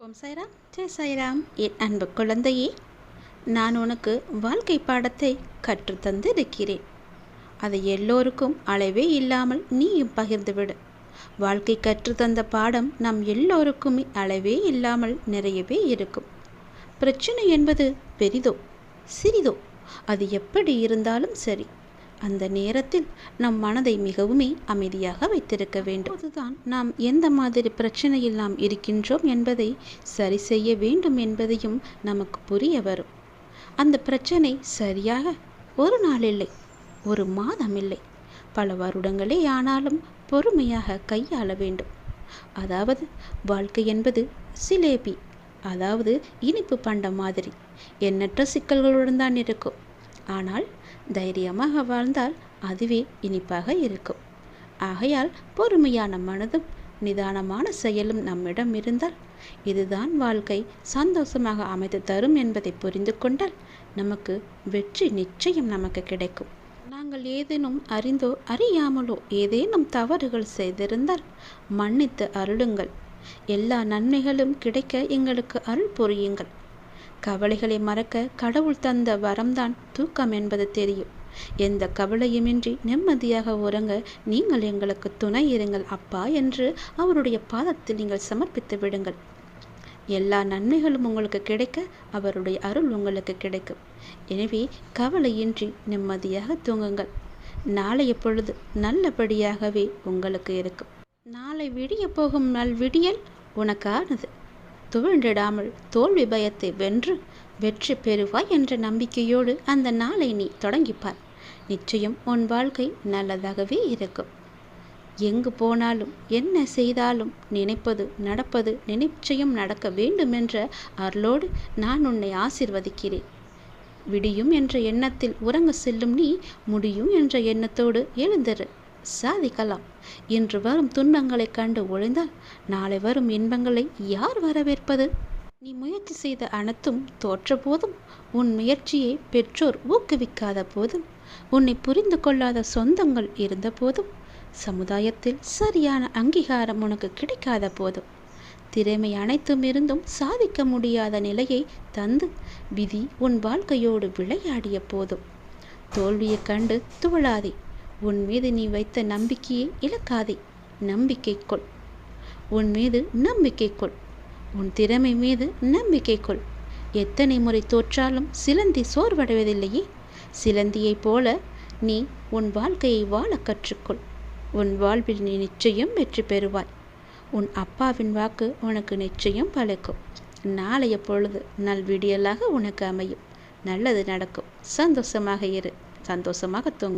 ஓம் சாய்ராம். ஜெய் சாய்ராம். என் அன்பு குழந்தையே நான் உனக்கு வாழ்க்கை பாடத்தை கற்றுத்தந்து இருக்கிறேன் அதை எல்லோருக்கும் அளவே இல்லாமல் நீயும் பகிர்ந்துவிடு. வாழ்க்கை கற்றுத்தந்த பாடம் நம் எல்லோருக்குமே அளவே இல்லாமல் நிறையவே இருக்கும். பிரச்சனை என்பது பெரிதோ சிறிதோ அது எப்படி இருந்தாலும் சரி. அந்த நேரத்தில் நம் மனதை மிகவுமே அமைதியாக வைத்திருக்க வேண்டும். அதுதான் நாம் எந்த மாதிரி பிரச்சனையில் நாம் இருக்கின்றோம் என்பதை சரி செய்ய வேண்டும் என்பதையும் நமக்கு புரிய வரும். அந்த பிரச்சனை சரியாக ஒரு நாள் இல்லை ஒரு மாதம் இல்லை. பல வருடங்களே ஆனாலும் பொறுமையாக கையாள வேண்டும். அதாவது வாழ்க்கை என்பது சிலேபி அதாவது இனிப்பு பண்டம் மாதிரி. எண்ணற்ற சிக்கல்களுடன் தான் இருக்கும். ஆனால் தைரியமாக வாழ்ந்தால் அதுவே இனிப்பாக இருக்கும். ஆகையால் பொறுமையான மனதும் நிதானமான செயலும் நம்மிடம் இருந்தால் இதுதான் வாழ்க்கை சந்தோஷமாக அமைத்து தரும் என்பதை புரிந்து கொண்டால் நமக்கு வெற்றி நிச்சயம் நமக்கு கிடைக்கும். நாங்கள் ஏதேனும் அறிந்தோ அறியாமலோ ஏதேனும் தவறுகள் செய்திருந்தால் மன்னித்து அருளுங்கள். எல்லா நன்மைகளும் கிடைக்க எங்களுக்கு அருள் புரியுங்கள். கவலைகளை மறக்க கடவுள் தந்த வரம்தான் தூக்கம் என்பது தெரியும். எந்த கவலையுமின்றி நிம்மதியாக உறங்க நீங்கள் எங்களுக்கு துணை இருங்கள் அப்பா என்று அவருடைய பாதத்தில் நீங்கள் சமர்ப்பித்து விடுங்கள். எல்லா நன்மைகளும் உங்களுக்கு கிடைக்க அவருடைய அருள் உங்களுக்கு கிடைக்கும். எனவே கவலையின்றி நிம்மதியாக தூங்குங்கள். நாளைய பொழுது நல்லபடியாகவே உங்களுக்கு இருக்கும். நாளை விடிய போகும் நல் விடியல் உனக்கானது. துவண்டிடாமல் தோல்வி பயத்தை வென்று வெற்றி பெறுவாய் என்ற நம்பிக்கையோடு அந்த நாளை நீ தொடங்கிப்பார். நிச்சயம் உன் வாழ்க்கை நல்லதாகவே இருக்கும். எங்கு போனாலும் என்ன செய்தாலும் நினைப்பது நடப்பது நிச்சயம் நடக்க வேண்டுமென்ற அருளோடு நான் உன்னை ஆசிர்வதிக்கிறேன். விடியும் என்ற எண்ணத்தில் உறங்க செல்லும் நீ முடியும் என்ற எண்ணத்தோடு எழுந்திரு. சாதிக்கலாம். இன்று வரும் துன்பங்களைக் கண்டு ஒழிந்தால் நாளை வரும் இன்பங்களை யார் வரவேற்பது? நீ முயற்சி செய்த அனைத்தும் தோற்ற போதும். உன் முயற்சியை பெற்றோர் ஊக்குவிக்காத போதும். உன்னை புரிந்து கொள்ளாத சொந்தங்கள் இருந்த போதும். சமுதாயத்தில் சரியான அங்கீகாரம் உனக்கு கிடைக்காத போதும். திறமை அனைத்தும் இருந்தும் சாதிக்க முடியாத நிலையை தந்து விதி உன் வாழ்க்கையோடு விளையாடிய போதும். தோல்வியைக் கண்டு துவளாதே உன் மீது நீ வைத்த நம்பிக்கையை இழக்காதே. நம்பிக்கை கொள் உன் மீது நம்பிக்கை கொள் உன் திறமை மீது நம்பிக்கை கொள் எத்தனை முறை தோற்றாலும் சிலந்தி சோர்வடைவதில்லையே. சிலந்தியைப் போல நீ உன் வாழ்க்கையை வாழ கற்றுக்கொள். உன் வாழ்வில் நீ நிச்சயம் வெற்றி பெறுவாய். உன் அப்பாவின் வாக்கு உனக்கு நிச்சயம் பழக்கும். நாளைய பொழுது நல்விடியலாக உனக்கு அமையும். நல்லது நடக்கும். சந்தோஷமாக இரு. சந்தோஷமாக தூங்கும்